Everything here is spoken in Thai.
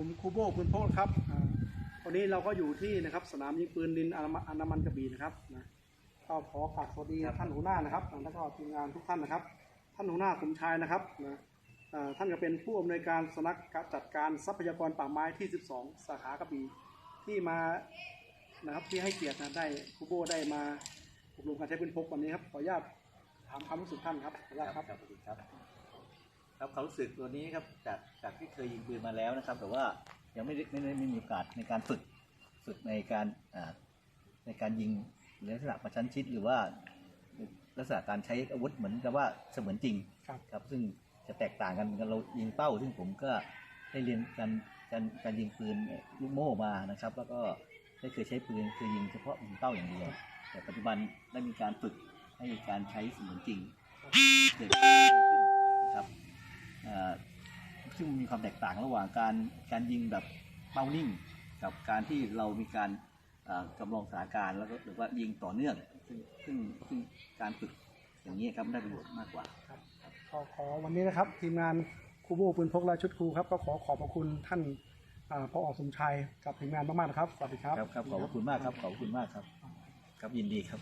ผมครูโบปืนพกครับวันนี้เราก็อยู่ที่นะครับสนามยิงปืนดินอนามันามันกระบี่นะครับนะก็ขอกราบสวัสดีท่านหัวหน้านะครับแล้วก็ทีมงานทุกท่านนะครับ ท่านหัวหน้าสมชายนะครับนะท่านก็เป็นผู้อำนวยการสนักจัดการทรัพยากรป่าไม้ที่ 12 สาขากระบี่ที่มานะครับที่ให้เกียรตินะได้ครูโบได้มาอบรมการใช้ปืนพกวันนี้ครับขออนุญาตถามความรู้สึกท่านครับขออนุญาตครับ ครับสวัสดีครับครับความรู้สึกตัวนี้ครับจากจากที่เคยยิงปืนมาแล้วนะครับ แต่ว่ายังไม่ได้ไม่ได้ไม่มีโอกาสในการฝึกฝึกในการอ่าในการยิงในลักษณะประชันชิดหรือว่าลักษณะการใช้อาวุธเหมือนกับว่าเสมือนจริงครับครับ ซึ่งจะแตกต่างกันกันเรายิงเป้า ซึ่งผมก็ได้เรียนการการการยิงปืนลูกโม่มานะครับ แล้วก็ได้เคยใช้ปืนคือยิงเฉพาะยิงเป้าอย่างเดียวแต่ปัจจุบันได้มีการฝึกให้การใช้เสมือนจริงเกิดขึ้นนะครับเอ่อ ซึ่งมีความแตกต่างระหว่างการการยิงแบบเป้านิ่ง กับการที่เรามีการเอ่อกำลองสถานการณ์แล้วก็หรือว่ายิงต่อเนื่อง ซึ่งซึ่งซึ่งการฝึกอย่างนี้ครับได้ประโยชน์มากกว่าก็ขอวันนี้นะครับ ทีมงานครูโบปืนพกและชุดครูครับก็ขอขอบพระคุณท่านอ่าพออสมชัยกับทีมงานมากๆนะครับสวัสดีครับครับครับขอบพระคุณมากครับขอบพระคุณมากครับ ครับยินดีครับ